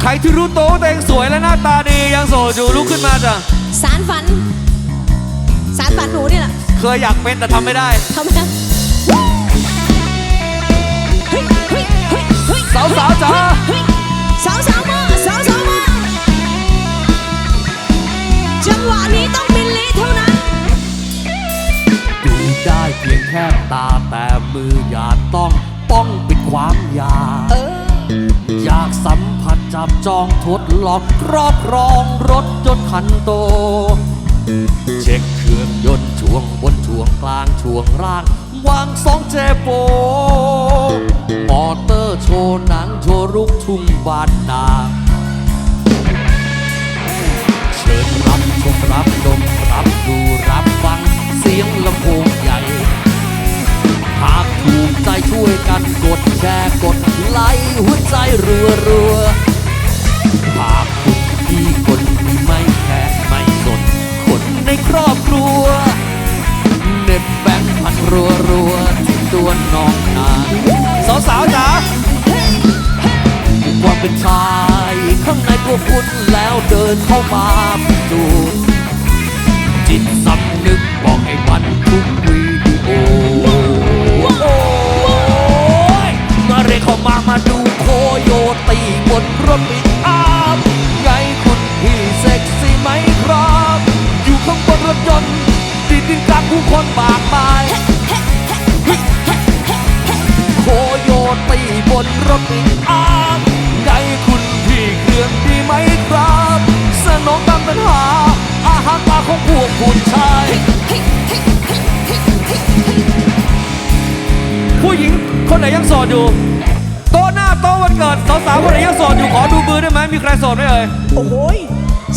ใครที่รู้โตวว่าตัวเองสวยและหน้าตาดียังโสดอยู่ลุกขึ้นมาจ้ะ สารฝัน สารฝันหนูนี่แหละเคยอยากเป็นแต่ทำไม่ได้ ทำไมนะเฮ้ยเฮ้ยเฮ้ยเฮ้ยสาวสาวๆจ๋าเฮ้ยสาวสาวๆมาสาวสาวๆมาจังหวะนี้ต้องบินลีเท่านั้น ดูได้เพียงแค่ตาแต่มืออย่าต้องป้องปิดความอยากเออ อยากสัมผัส จับจองทดลองครอบครองรถยนต์คันโต เช็คเครื่องยนต์ช่วงบนช่วงกลางช่วงล่าง วางสองเจโป มอเตอร์โชว์หนังโชว์ลูกทุ่งบ้านนาเชิญรับชมรับดมรับดูรับฟัง เสียงลำโพงใหญ่หากถูกใจช่วยกันกดแชร์กดไลค์หัวใจรัวรัว ในครอบครัวเน็บแบงค์พันรัวรัวที่ตัวน้องนาสาวสาวจ๋าความเป็นชาย ข้างในตัวคุณแล้วเดินเข้ามาพิสู นรถปิกอัพไงคุณพี่เครื่องดีไหมครับสนองตามปัญหา อาหารตาของพวกคุณชาย ผู้หญิงคนไหนยังโสดอยู่โต๊ะหน้าโต๊ะวันเกิดสาวๆคนไหนยังโสดอยู่ขอดูมือได้ไหมมีใครโสดไหมเอ่ย โอ้โหย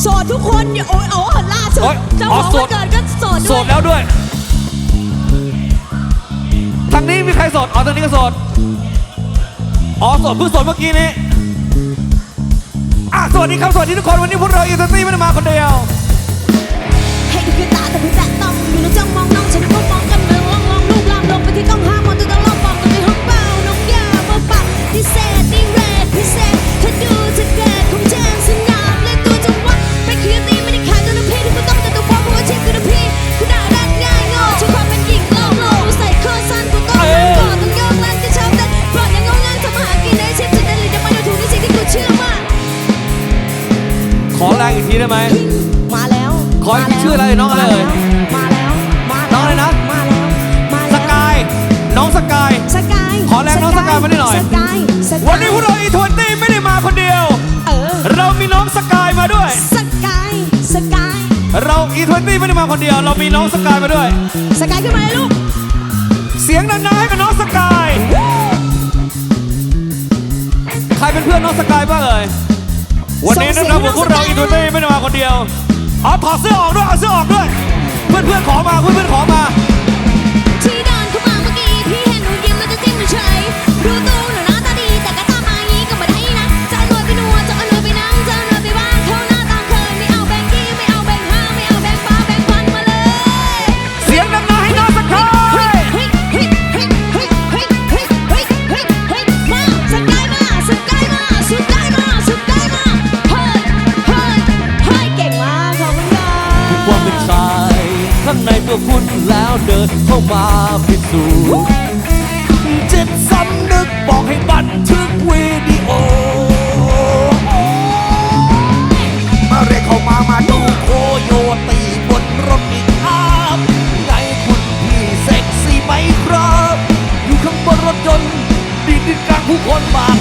โสดทุกคนเนี่ยโอ้ยโอ้ยล่าสุดโอ๊ยเจ้าอ๋ขอองโสวัด นเกิดก็โสดโสด้วยดแล้วด้วย ทางนี้มีใครโสดอ๋อทางนี้ก็โสด อ๋อสดเพิ่งสดเมื่อกี้นี้อะสวัสดีครับ สวัสดีทุกคน วันนี้พวกเราอีเตอร์ตี้ไม่ได้มาคนเดียว ได้ไหมมาแล้วขออีกชื่ออะไรน้องอะไรเอ่ยมาแล้วมาแล้วน้องอะไรนะมาแล้วมาสแล้วกายน้องสกายสกายขอแรงน้องสกายมานิดหน่อยสกายสกายวันนี้พวกเราอีทวนตี้ไม่ได้มาคนเดียวเออเรามีน้องสกายมาด้วยสกายสกายเราอีทวนตี้ไม่ได้มาคนเดียว เรามีน้องสกายมาด้วยสกายขึ้นมาเลยลูกเสียงดังๆให้กับน้องสกายใครเป็นเพื่อนน้องสกายบ้างเอ่ย วันนี้นะครับผมพวกเราอีทวนตี้ไม่ได้มาคนเดียวเอาถอดเสื้อออกด้วยเอาเสื้อออกด้วย เพื่อนๆขอมาเพื่อนๆขอมา ข้างในตัวคุณแล้วเดินเข้ามาพิสูจน์จิตสำนึกบอกให้บันทึกวิดีโอ มาเรียกเข้ามามาดูโคโยตีบนรถอีกอัพไงคุณพี่เซ็กซี่ไหมครับ อยู่ข้างบนรถยนต์ดีดดินกลางผู้คนมา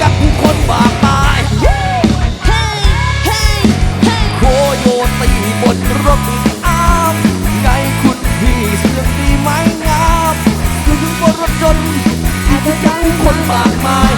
กับผู้คนมากมายโคโยตีบนรถปิกอัพไงคุณพี่เสียงดีไหมงามอยู่ข้างบนรถยนต์ดูกับผู้คนมากมาย